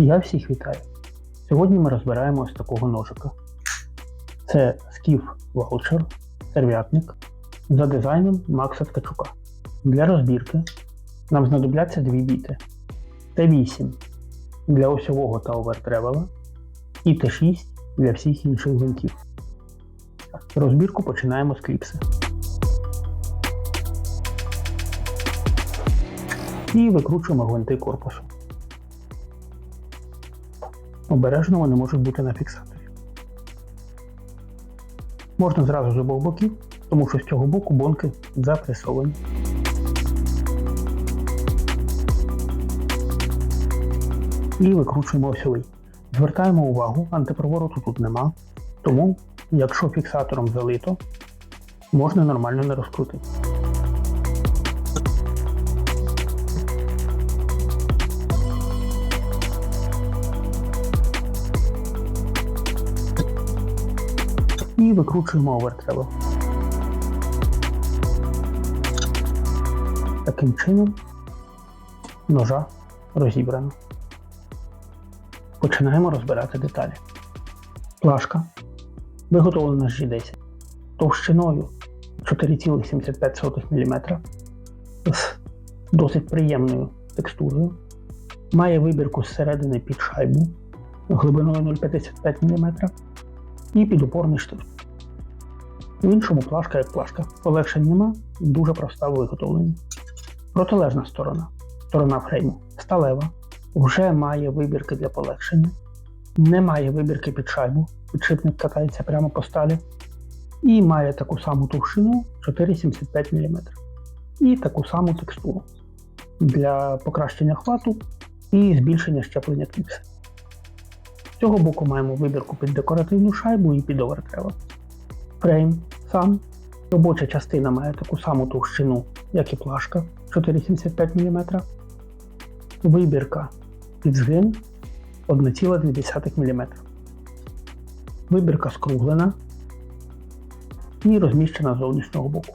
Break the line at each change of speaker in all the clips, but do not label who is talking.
Я всіх вітаю. Сьогодні ми розбираємо ось такого ножика. Це скіф ваучер, серв'ятник за дизайном Макса Ткачука. Для розбірки нам знадобляться дві біти. Т8 для осьового та овертревела і Т6 для всіх інших гвинтів. Розбірку починаємо з кліпси. І викручуємо гвинти корпусу. Обережно вони можуть бути на фіксаторі. Можна зразу з обох боків, тому що з цього боку бонки запресовані. І викручуємо осьовий. Звертаємо увагу, антипровороту тут нема, тому якщо фіксатором залито, можна нормально не розкрутити. І викручуємо овертревел. Таким чином ножа розібрано. Починаємо розбирати деталі. Плашка виготовлена з G10 товщиною 4,75 мм з досить приємною текстурою. Має вибірку зсередини під шайбу глибиною 0,55 мм і підупорний штифт. В іншому плашка як плашка. Полегшень нема, дуже проста в виготовленні. Протилежна сторона. Сторона фрейму сталева, вже має вибірки для полегшення, не має вибірки під шайбу, підшипник катається прямо по сталі. І має таку саму товщину 4,75 мм. І таку саму текстуру для покращення хвату і збільшення щеплення кліпси. З цього боку маємо вибірку під декоративну шайбу і під овертревел. Фрейм сам. Робоча частина має таку саму товщину, як і плашка 4,75 мм. Вибірка під згин 1,2 мм. Вибірка скруглена і розміщена з зовнішнього боку.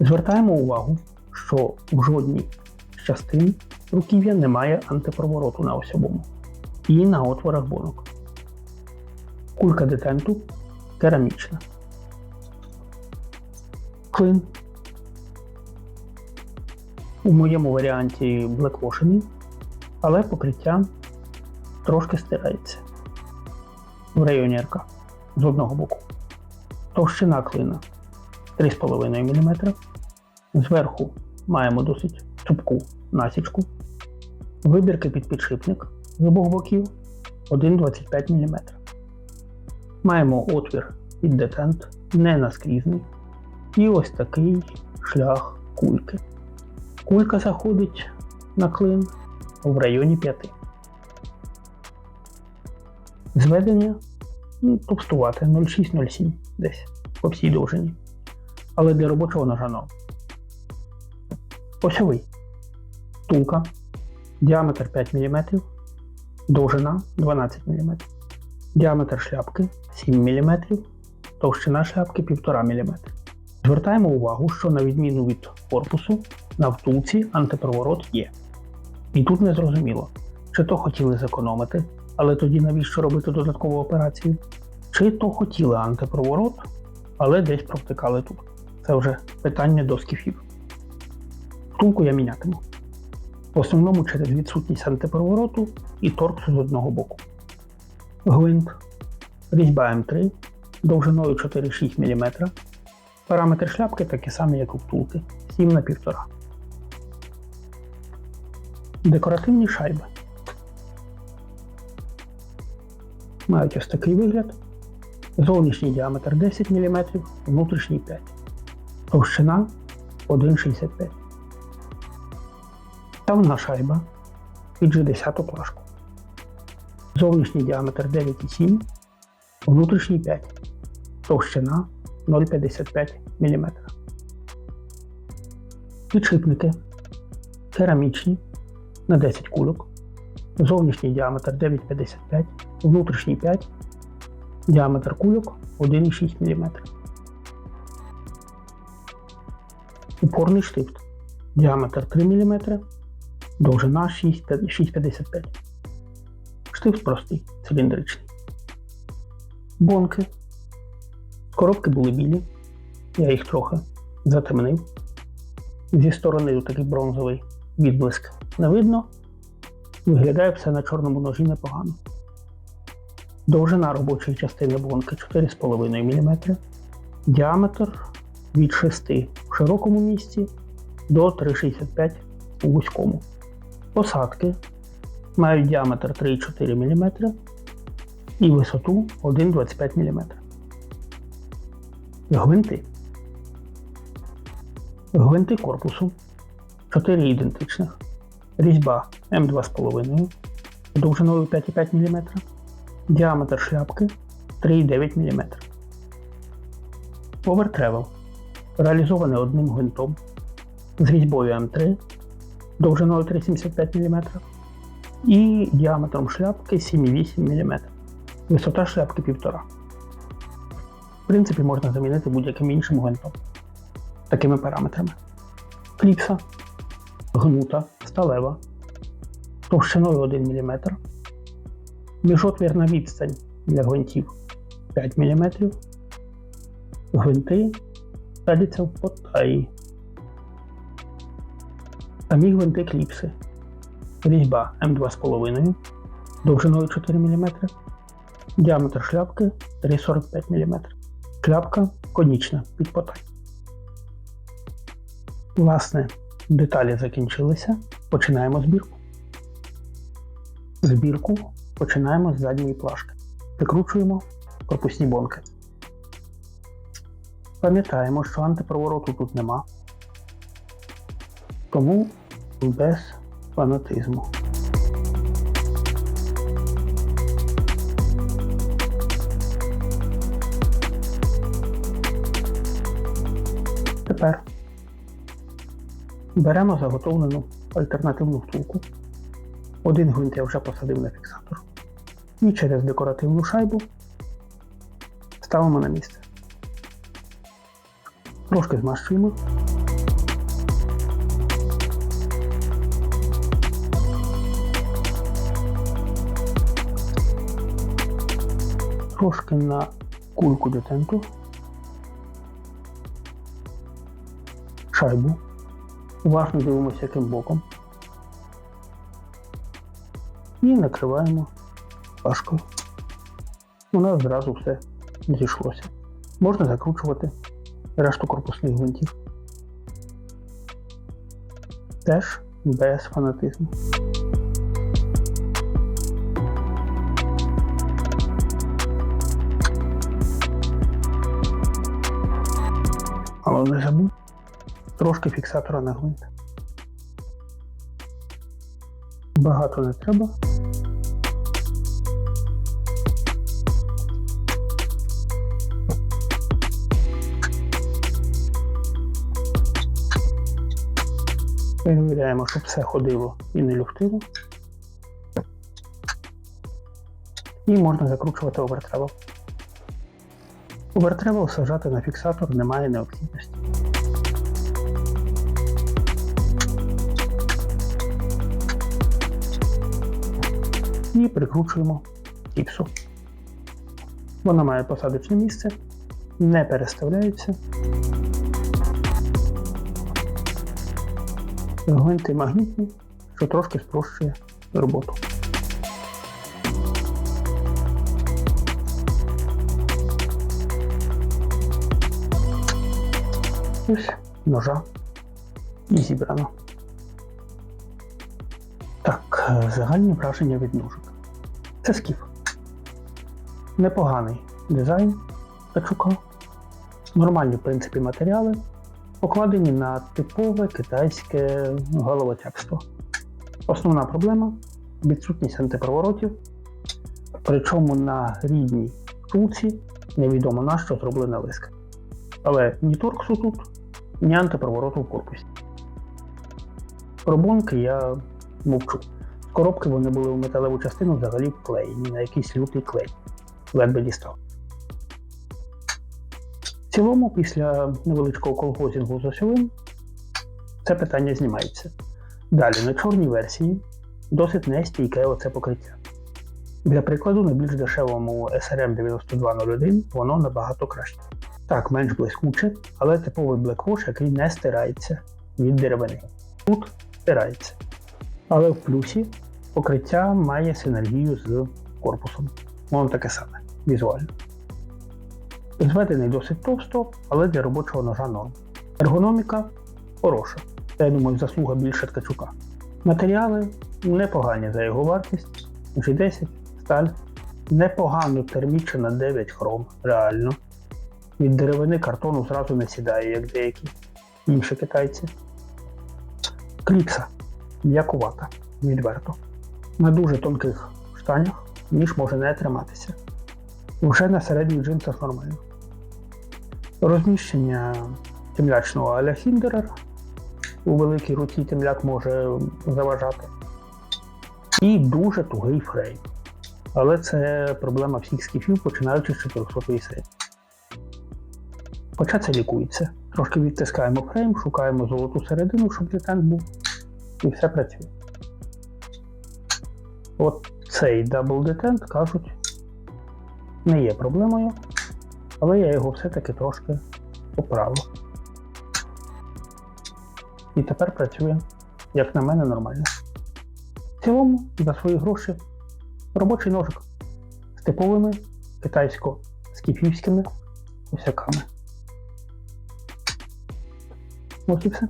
Звертаємо увагу, що в жодній з частин руків'я немає антипровороту на осьовому і на отворах бонок. Кулька детенту керамічна. Клин. У моєму варіанті блеквошений, але покриття трошки стирається в районі РК з одного боку. Товщина клина 3,5 мм. Зверху маємо досить цупку насічку. Вибірки під підшипник з обох боків 1,25 мм. Маємо отвір під детент, не наскрізний. І ось такий шлях кульки. Кулька заходить на клин в районі 5. Зведення ну, товстувати 0,6-0,7 десь по всій довжині. Але для робочого ножа норм. Осьовий. Тулка. Діаметр 5 мм. Довжина 12 мм. Діаметр шляпки 7 мм. Товщина шляпки 1,5 мм. Звертаємо увагу, що на відміну від корпусу, на втулці антипроворот є. І тут не зрозуміло, чи то хотіли зекономити, але тоді навіщо робити додаткову операцію, чи то хотіли антипроворот, але десь провтикали тут. Це вже питання до скіфів. Втулку я мінятиму. В основному через відсутність антипровороту і торксу з одного боку. Гвинт, різьба М3 довжиною 4,6 мм. Параметри шляпки такі самі, як у втулки 7 на 1,5. Декоративні шайби. Мають ось такий вигляд. Зовнішній діаметр 10 мм, внутрішній 5 Товщина 1,65 Ставна шайба під G10 плашку. Зовнішній діаметр 9,7, внутрішній 5, товщина 0,55 мм. Підшипники керамічні на 10 кульок. Зовнішній діаметр 9,55, внутрішній 5, діаметр кульок 1,6 мм. Упорний штифт. Діаметр 3 мм, довжина 6,55 Штифт простий, циліндричний. Бонки. Коробки були білі. Я їх трохи затемнив. Зі сторони такий бронзовий відблиск не видно. Виглядає все на чорному ножі непогано. Довжина робочої частини бонки 4,5 мм. Діаметр від 6 в широкому місці до 3,65 у вузькому. Посадки мають діаметр 3,4 мм і висоту 1,25 мм. Гвинти. Гвинти корпусу 4 ідентичних. Різьба М2,5 довжиною 5,5 мм. Діаметр шляпки 3,9 мм. Овертревел реалізоване одним гвинтом з різьбою М3 довжиною 3,75 мм і діаметром шляпки 7,8 мм. Висота шляпки 1,5. В принципі, можна замінити будь-яким іншим гвинтом такими параметрами. Кліпса гнута, сталева, товщиною 1 мм. Міжотвірна відстань для гвинтів 5 мм. Гвинти садяться в потаї. Самі гвинти кліпси. Різьба М2,5 довжиною 4 мм. Діаметр шляпки 3,45 мм. Шляпка конічна під потай. Власне, деталі закінчилися. Починаємо збірку. Збірку починаємо з задньої плашки. Прикручуємо корпусні бонки. Пам'ятаємо, що антипровороту тут нема. Тому без фанатизму. Тепер беремо заготовлену альтернативну втулку. Один гвинт я вже посадив на фіксатор. І через декоративну шайбу ставимо на місце. Трошки змащуємо. Трошки на кульку детенту. Шайбу. Уважно дивимося, яким боком. І накриваємо пашкою. У нас зразу все зійшлося. Можна закручувати решту корпусних гвинтів. Теж без фанатизму. Не забудь трошки фіксатора на гвинт. Багато не треба. Перевіряємо, щоб все ходило і не люфтило. І можна закручувати овертревел. Овертревел сажати на фіксатор немає необхідності. І прикручуємо кіпсу. Вона має посадочне місце, не переставляється. Гвинти магнітні, що трошки спрощує роботу. Ось ножа і зібрано. Так, е, загальні враження від ножик. Це скіф. Непоганий дизайн Тачука. Нормальні, в принципі, матеріали, покладені на типове китайське головотяпство. Основна проблема відсутність антипроворотів. Причому на рідній втулці невідомо на що зроблена лиска. Але ні торксу тут, ні антипровороту в корпусі. Про бонки я мовчу. Коробки вони були в металеву частину взагалі вклеєні на якийсь лютий клей. Ледве дістав. В цілому, після невеличкого колгозінгу з осьовим, це питання знімається. Далі на чорній версії досить нестійке оце покриття. Для прикладу, на більш дешевому SRM 9201 воно набагато краще. Так, менш блискуче, але типовий блеквош, який не стирається від деревини. Тут стирається. Але в плюсі покриття має синергію з корпусом. Воно таке саме візуально. Зведений досить товсто, але для робочого ножа норм. Ергономіка хороша. Це, я думаю, заслуга більше ткачука. Матеріали непогані за його вартість. G10, сталь. Непогано термічена 9 хром, реально. Від деревини картону зразу не сідає, як деякі інші китайці. Кліпса м'якувата, відверто. На дуже тонких штанях ніж може не триматися. Вже на середніх джинсах нормально. Розміщення темлячного аля Хіндерер. У великій руці темляк може заважати. І дуже тугий фрейм. Але це проблема всіх скіфів, починаючи з 400 серії. Хоча це лікується. Трошки відтискаємо фрейм, шукаємо золоту середину, щоб детент був, і все працює. От цей дабл детент, кажуть, не є проблемою, але я його все-таки трошки поправив. І тепер працює, як на мене, нормально. В цілому, за свої гроші, робочий ножик з типовими китайсько-скіфівськими усяками. Ось і все.